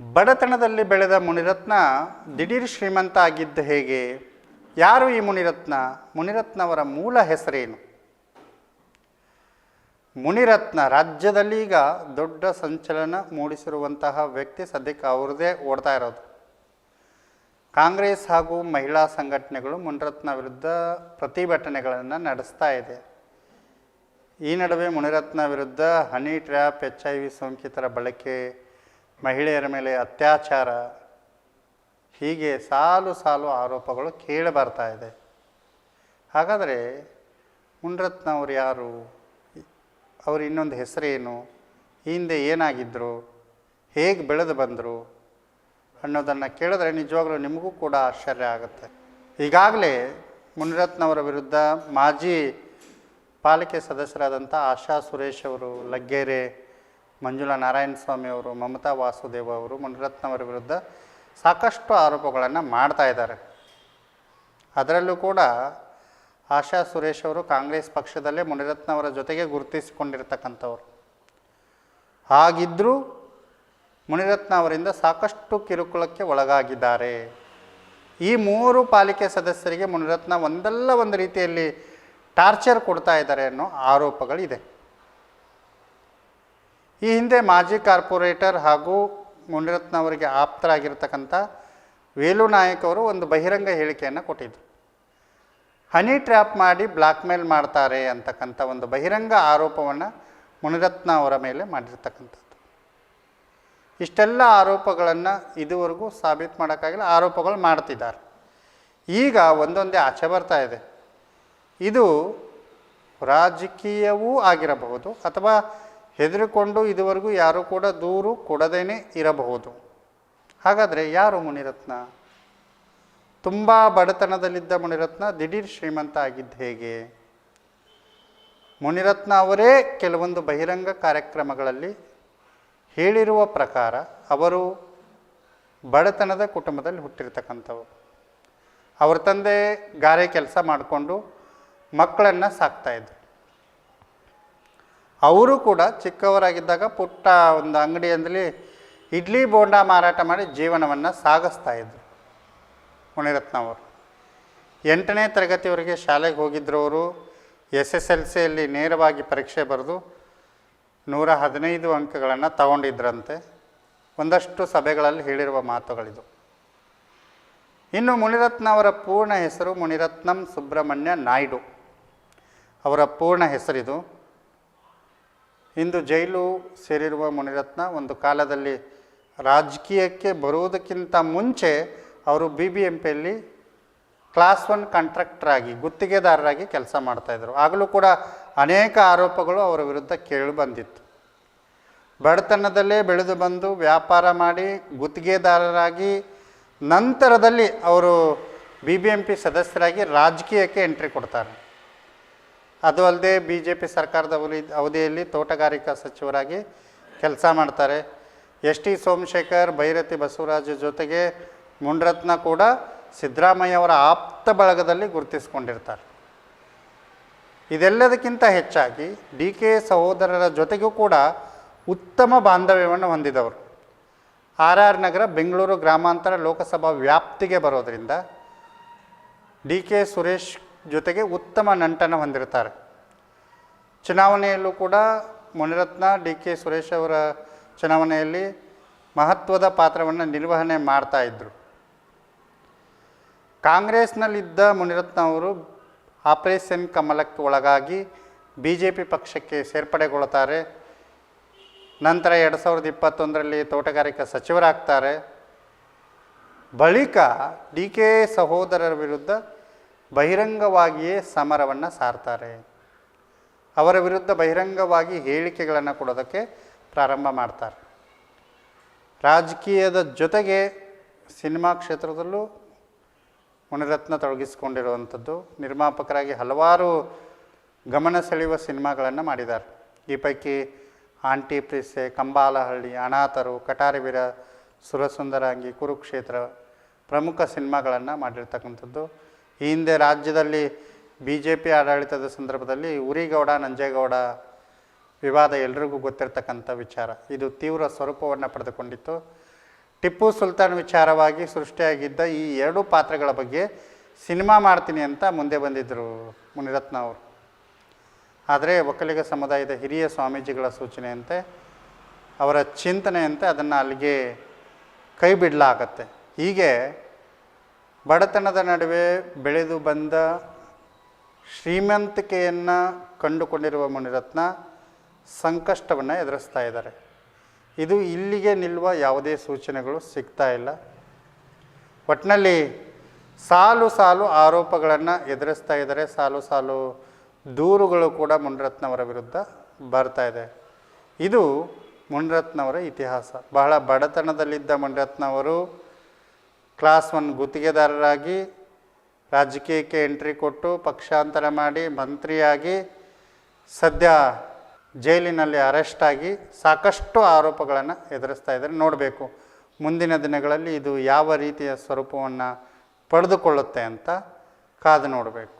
ಬಡತನದಲ್ಲಿ ಬೆಳೆದ ಮುನಿರತ್ನ ದಿಢೀರ್ ಶ್ರೀಮಂತ ಆಗಿದ್ದು ಹೇಗೆ? ಯಾರು ಈ ಮುನಿರತ್ನ? ಮುನಿರತ್ನವರ ಮೂಲ ಹೆಸರೇನು? ಮುನಿರತ್ನ ರಾಜ್ಯದಲ್ಲಿ ಈಗ ದೊಡ್ಡ ಸಂಚಲನ ಮೂಡಿಸಿರುವಂತಹ ವ್ಯಕ್ತಿ ಸದ್ಯಕ್ಕೆ ಅವರದೇ ಓಡ್ತಾ ಇರೋದು. ಕಾಂಗ್ರೆಸ್ ಹಾಗೂ ಮಹಿಳಾ ಸಂಘಟನೆಗಳು ಮುನಿರತ್ನ ವಿರುದ್ಧ ಪ್ರತಿಭಟನೆಗಳನ್ನು ನಡೆಸ್ತಾ ಇದೆ. ಈ ನಡುವೆ ಮುನಿರತ್ನ ವಿರುದ್ಧ honey trap, H I V ಸೋಂಕಿತರ ಬಳಕೆ ಮಹಿಳೆಯರ ಮೇಲೆ ಅತ್ಯಾಚಾರ, ಹೀಗೆ ಸಾಲು ಸಾಲು ಆರೋಪಗಳು ಕೇಳಿ ಬರ್ತಾ ಇದೆ. ಹಾಗಾದರೆ ಮುನ್ರತ್ನವ್ರು ಯಾರು? ಅವರು ಇನ್ನೊಂದು ಹೆಸರೇನು? ಹಿಂದೆ ಏನಾಗಿದ್ದರು ಹೇಗೆ ಬೆಳೆದು ಬಂದರು? ಅನ್ನೋದನ್ನು ಕೇಳಿದ್ರೆ ನಿಜವಾಗ್ಲೂ ನಿಮಗೂ ಕೂಡ ಆಶ್ಚರ್ಯ ಆಗುತ್ತೆ. ಈಗಾಗಲೇ ಮುನಿರತ್ನವರ ವಿರುದ್ಧ ಮಾಜಿ ಪಾಲಿಕೆ ಸದಸ್ಯರಾದಂಥ ಆಶಾ ಸುರೇಶ್ ಅವರು ಲಗ್ಗೆರೆ ಮಂಜುಳಾ ನಾರಾಯಣ ಸ್ವಾಮಿ ಅವರು, ಮಮತಾ ವಾಸುದೇವ ಅವರು ಮುನಿರತ್ನವರ ವಿರುದ್ಧ ಸಾಕಷ್ಟು ಆರೋಪಗಳನ್ನು ಮಾಡ್ತಾ ಇದ್ದಾರೆ. ಅದರಲ್ಲೂ ಕೂಡ ಆಶಾ ಸುರೇಶ್ ಅವರು ಕಾಂಗ್ರೆಸ್ ಪಕ್ಷದಲ್ಲೇ ಮುನಿರತ್ನವರ ಜೊತೆಗೆ ಗುರುತಿಸಿಕೊಂಡಿರ್ತಕ್ಕಂಥವ್ರು. ಹಾಗಿದ್ದರೂ ಮುನಿರತ್ನ ಅವರಿಂದ ಸಾಕಷ್ಟು ಕಿರುಕುಳಕ್ಕೆ ಒಳಗಾಗಿದ್ದಾರೆ. ಈ ಮೂರು ಪಾಲಿಕೆ ಸದಸ್ಯರಿಗೆ ಮುನಿರತ್ನ ಒಂದಲ್ಲ ಒಂದು ರೀತಿಯಲ್ಲಿ ಟಾರ್ಚರ್ ಕೊಡ್ತಾ ಇದ್ದಾರೆ ಅನ್ನೋ ಆರೋಪಗಳಿದೆ. ಈ ಹಿಂದೆ ಮಾಜಿ ಕಾರ್ಪೊರೇಟರ್ ಹಾಗೂ ಮುನಿರತ್ನ ಅವರಿಗೆ ಆಪ್ತರಾಗಿರ್ತಕ್ಕಂಥ ವೇಲು ನಾಯಕ್ ಅವರು ಒಂದು ಬಹಿರಂಗ ಹೇಳಿಕೆಯನ್ನು ಕೊಟ್ಟಿದ್ದರು ಹನಿ ಟ್ರ್ಯಾಪ್ ಮಾಡಿ ಬ್ಲ್ಯಾಕ್ ಮೇಲ್ ಮಾಡ್ತಾರೆ ಅಂತಕ್ಕಂಥ ಒಂದು ಬಹಿರಂಗ ಆರೋಪವನ್ನು ಮುನಿರತ್ನ ಅವರ ಮೇಲೆ ಮಾಡಿರ್ತಕ್ಕಂಥದ್ದು. ಇಷ್ಟೆಲ್ಲ ಆರೋಪಗಳನ್ನು ಇದುವರೆಗೂ ಸಾಬೀತು ಮಾಡೋಕ್ಕಾಗಿಲ್ಲ, ಆರೋಪಗಳು ಮಾಡ್ತಿದ್ದಾರೆ. ಈಗ ಒಂದೊಂದೇ ಆಚೆ ಬರ್ತಾ ಇದೆ. ಇದು ರಾಜಕೀಯವೂ ಆಗಿರಬಹುದು ಅಥವಾ ಹೆದರಿಕೊಂಡು ಇದುವರೆಗೂ ಯಾರೂ ಕೂಡ ದೂರು ಕೊಡದೇನೆ ಇರಬಹುದು. ಹಾಗಾದರೆ ಯಾರು ಮುನಿರತ್ನ? ತುಂಬ ಬಡತನದಲ್ಲಿದ್ದ ಮುನಿರತ್ನ ದಿಢೀರ್ ಶ್ರೀಮಂತ ಆಗಿದ್ದು ಹೇಗೆ? ಮುನಿರತ್ನ ಅವರೇ ಕೆಲವೊಂದು ಬಹಿರಂಗ ಕಾರ್ಯಕ್ರಮಗಳಲ್ಲಿ ಹೇಳಿರುವ ಪ್ರಕಾರ ಅವರು ಬಡತನದ ಕುಟುಂಬದಲ್ಲಿ ಹುಟ್ಟಿರ್ತಕ್ಕಂಥವ್ರು. ಅವ್ರ ತಂದೆ ಗಾರೆ ಕೆಲಸ ಮಾಡಿಕೊಂಡು ಮಕ್ಕಳನ್ನು ಸಾಕ್ತಾಯಿದ್ರು ಅವರು ಕೂಡ ಚಿಕ್ಕವರಾಗಿದ್ದಾಗ ಪುಟ್ಟ ಒಂದು ಅಂಗಡಿಯಲ್ಲಿ ಇಡ್ಲಿ ಬೋಂಡ ಮಾರಾಟ ಮಾಡಿ ಜೀವನವನ್ನು ಸಾಗಿಸ್ತಾ ಇದ್ದರು ಮುನಿರತ್ನ ಅವರು ಎಂಟನೇ ತರಗತಿವರೆಗೆ ಶಾಲೆಗೆ ಹೋಗಿದ್ರು ಅವರು ಎಸ್ ಎಸ್ ಎಲ್ ಸಿಯಲ್ಲಿ ನೇರವಾಗಿ ಪರೀಕ್ಷೆ ಬರೆದು ನೂರ ಹದಿನೈದು ಅಂಕಗಳನ್ನು ತಗೊಂಡಿದ್ರಂತೆ. ಒಂದಷ್ಟು ಸಭೆಗಳಲ್ಲಿ ಹೇಳಿರುವ ಮಾತುಗಳಿದು. ಇನ್ನು ಮುನಿರತ್ನ ಅವರ ಪೂರ್ಣ ಹೆಸರು ಮುನಿರತ್ನಂ ಸುಬ್ರಹ್ಮಣ್ಯ ನಾಯ್ಡು. ಅವರ ಪೂರ್ಣ ಹೆಸರಿದು ಇಂದು ಜೈಲು ಸೇರಿರುವ ಮುನಿರತ್ನ ಒಂದು ಕಾಲದಲ್ಲಿ ರಾಜಕೀಯಕ್ಕೆ ಬರುವುದಕ್ಕಿಂತ ಮುಂಚೆ ಅವರು ಬಿ ಬಿ ಎಂ ಪಿಯಲ್ಲಿ ಕ್ಲಾಸ್ ಒನ್ ಕಾಂಟ್ರಾಕ್ಟ್ರಾಗಿ, ಗುತ್ತಿಗೆದಾರರಾಗಿ ಕೆಲಸ ಮಾಡ್ತಾಯಿದ್ರು ಆಗಲೂ ಕೂಡ ಅನೇಕ ಆರೋಪಗಳು ಅವರ ವಿರುದ್ಧ ಕೇಳಿ ಬಂದಿತ್ತು. ಬಡತನದಲ್ಲೇ ಬೆಳೆದು ಬಂದು ವ್ಯಾಪಾರ ಮಾಡಿ ಗುತ್ತಿಗೆದಾರರಾಗಿ, ನಂತರದಲ್ಲಿ ಅವರು ಬಿ ಬಿ ಎಂ ಪಿ ಸದಸ್ಯರಾಗಿ ರಾಜಕೀಯಕ್ಕೆ ಎಂಟ್ರಿ ಕೊಡ್ತಾರೆ. ಅದು ಅಲ್ಲದೆ ಬಿ ಜೆ ಪಿ ಸರ್ಕಾರದ ಅವಧಿ ಅವಧಿಯಲ್ಲಿ ತೋಟಗಾರಿಕಾ ಸಚಿವರಾಗಿ ಕೆಲಸ ಮಾಡ್ತಾರೆ. ಎಸ್ ಟಿ ಸೋಮಶೇಖರ್, ಭೈರತಿ ಬಸವರಾಜ್ ಜೊತೆಗೆ ಮುನ್ರತ್ನ ಕೂಡ ಸಿದ್ದರಾಮಯ್ಯ ಅವರ ಆಪ್ತ ಬಳಗದಲ್ಲಿ ಗುರುತಿಸ್ಕೊಂಡಿರ್ತಾರೆ. ಇದೆಲ್ಲದಕ್ಕಿಂತ ಹೆಚ್ಚಾಗಿ ಡಿ ಕೆ ಸಹೋದರರ ಜೊತೆಗೂ ಕೂಡ ಉತ್ತಮ ಬಾಂಧವ್ಯವನ್ನು ಹೊಂದಿದವರು. ಆರ್ ಆರ್ ನಗರ, ಬೆಂಗಳೂರು ಗ್ರಾಮಾಂತರ ಲೋಕಸಭಾ ವ್ಯಾಪ್ತಿಗೆ ಬರೋದರಿಂದ ಡಿ ಕೆ ಸುರೇಶ್ ಜೊತೆಗೆ ಉತ್ತಮ ನಂಟನ್ನು ಹೊಂದಿರ್ತಾರೆ ಚುನಾವಣೆಯಲ್ಲೂ ಕೂಡ ಮುನಿರತ್ನ ಡಿ ಕೆ ಸುರೇಶ್ ಅವರ ಚುನಾವಣೆಯಲ್ಲಿ ಮಹತ್ವದ ಪಾತ್ರವನ್ನು ನಿರ್ವಹಣೆ ಮಾಡ್ತಾ ಇದ್ದರು ಕಾಂಗ್ರೆಸ್ನಲ್ಲಿದ್ದ ಮುನಿರತ್ನ ಅವರು ಆಪರೇಷನ್ ಕಮಲಕ್ಕೆ ಒಳಗಾಗಿ ಬಿ ಜೆ ಪಿ ಪಕ್ಷಕ್ಕೆ ಸೇರ್ಪಡೆಗೊಳ್ತಾರೆ ನಂತರ ಎರಡು ಸಾವಿರದ ಇಪ್ಪತ್ತೊಂದರಲ್ಲಿ ತೋಟಗಾರಿಕಾ ಸಚಿವರಾಗ್ತಾರೆ. ಬಳಿಕ ಡಿ ಕೆ ಸಹೋದರರ ವಿರುದ್ಧ ಬಹಿರಂಗವಾಗಿಯೇ ಸಮರವನ್ನು ಸಾರ್ತಾರೆ. ಅವರ ವಿರುದ್ಧ ಬಹಿರಂಗವಾಗಿ ಹೇಳಿಕೆಗಳನ್ನು ಕೊಡೋದಕ್ಕೆ ಪ್ರಾರಂಭ ಮಾಡ್ತಾರೆ. ರಾಜಕೀಯದ ಜೊತೆಗೆ ಸಿನಿಮಾ ಕ್ಷೇತ್ರದಲ್ಲೂ ಮುನಿರತ್ನ ತೊಡಗಿಸಿಕೊಂಡಿರುವಂಥದ್ದು. ನಿರ್ಮಾಪಕರಾಗಿ ಹಲವಾರು ಗಮನ ಸೆಳೆಯುವ ಸಿನಿಮಾಗಳನ್ನು ಮಾಡಿದ್ದಾರೆ. ಈ ಪೈಕಿ ಆಂಟಿ ಪ್ರಿಸೆ ಕಂಬಾಲಹಳ್ಳಿ, ಅನಾಥರು, ಕಟಾರಿವೀರ ಸುರಸುಂದರಾಂಗಿ ಕುರುಕ್ಷೇತ್ರ ಪ್ರಮುಖ ಸಿನಿಮಾಗಳನ್ನು ಮಾಡಿರ್ತಕ್ಕಂಥದ್ದು. ಈ ಹಿಂದೆ ರಾಜ್ಯದಲ್ಲಿ ಬಿ ಜೆ ಪಿ ಆಡಳಿತದ ಸಂದರ್ಭದಲ್ಲಿ ಉರಿಗೌಡ, ನಂಜೇಗೌಡ ವಿವಾದ ಎಲ್ರಿಗೂ ಗೊತ್ತಿರತಕ್ಕಂಥ ವಿಚಾರ. ಇದು ತೀವ್ರ ಸ್ವರೂಪವನ್ನು ಪಡೆದುಕೊಂಡಿತ್ತು. ಟಿಪ್ಪು ಸುಲ್ತಾನ್ ವಿಚಾರವಾಗಿ ಸೃಷ್ಟಿಯಾಗಿದ್ದ ಈ ಎರಡು ಪಾತ್ರಗಳ ಬಗ್ಗೆ ಸಿನಿಮಾ ಮಾಡ್ತೀನಿ ಅಂತ ಮುಂದೆ ಬಂದಿದ್ದರು ಮುನಿರತ್ನ ಅವರು. ಆದರೆ ಒಕ್ಕಲಿಗ ಸಮುದಾಯದ ಹಿರಿಯ ಸ್ವಾಮೀಜಿಗಳ ಸೂಚನೆಯಂತೆ, ಅವರ ಚಿಂತನೆಯಂತೆ ಅದನ್ನು ಅಲ್ಲಿಗೆ ಕೈ ಬಿಡಲಾಗತ್ತೆ. ಹೀಗೆ ಬಡತನದ ನಡುವೆ ಬೆಳೆದು ಬಂದ ಶ್ರೀಮಂತಿಕೆಯನ್ನು ಕಂಡುಕೊಂಡಿರುವ ಮುನಿರತ್ನ ಸಂಕಷ್ಟವನ್ನು ಎದುರಿಸ್ತಾ ಇದ್ದಾರೆ. ಇದು ಇಲ್ಲಿಗೆ ನಿಲ್ಲುವ ಯಾವುದೇ ಸೂಚನೆಗಳು ಸಿಗ್ತಾ ಇಲ್ಲ. ಒಟ್ಟಿನಲ್ಲಿ ಸಾಲು ಸಾಲು ಆರೋಪಗಳನ್ನು ಎದುರಿಸ್ತಾ ಇದ್ದಾರೆ. ಸಾಲು ಸಾಲು ದೂರುಗಳು ಕೂಡ ಮುನಿರತ್ನವರ ವಿರುದ್ಧ ಬರ್ತಾ ಇದೆ. ಇದು ಮುನಿರತ್ನವರ ಇತಿಹಾಸ. ಬಹಳ ಬಡತನದಲ್ಲಿದ್ದ ಮುನಿರತ್ನವರು ಕ್ಲಾಸ್ ಒನ್ ಗುತ್ತಿಗೆದಾರರಾಗಿ ರಾಜಕೀಯಕ್ಕೆ ಎಂಟ್ರಿ ಕೊಟ್ಟು ಪಕ್ಷಾಂತರ ಮಾಡಿ ಮಂತ್ರಿಯಾಗಿ ಸದ್ಯ ಜೈಲಿನಲ್ಲಿ ಅರೆಸ್ಟ್ ಆಗಿ ಸಾಕಷ್ಟು ಆರೋಪಗಳನ್ನು ಎದುರಿಸ್ತಾ ಇದ್ದಾರೆ. ನೋಡಬೇಕು ಮುಂದಿನ ದಿನಗಳಲ್ಲಿ ಇದು ಯಾವ ರೀತಿಯ ಸ್ವರೂಪವನ್ನು ಪಡೆದುಕೊಳ್ಳುತ್ತೆ ಅಂತ ಕಾದು ನೋಡಬೇಕು.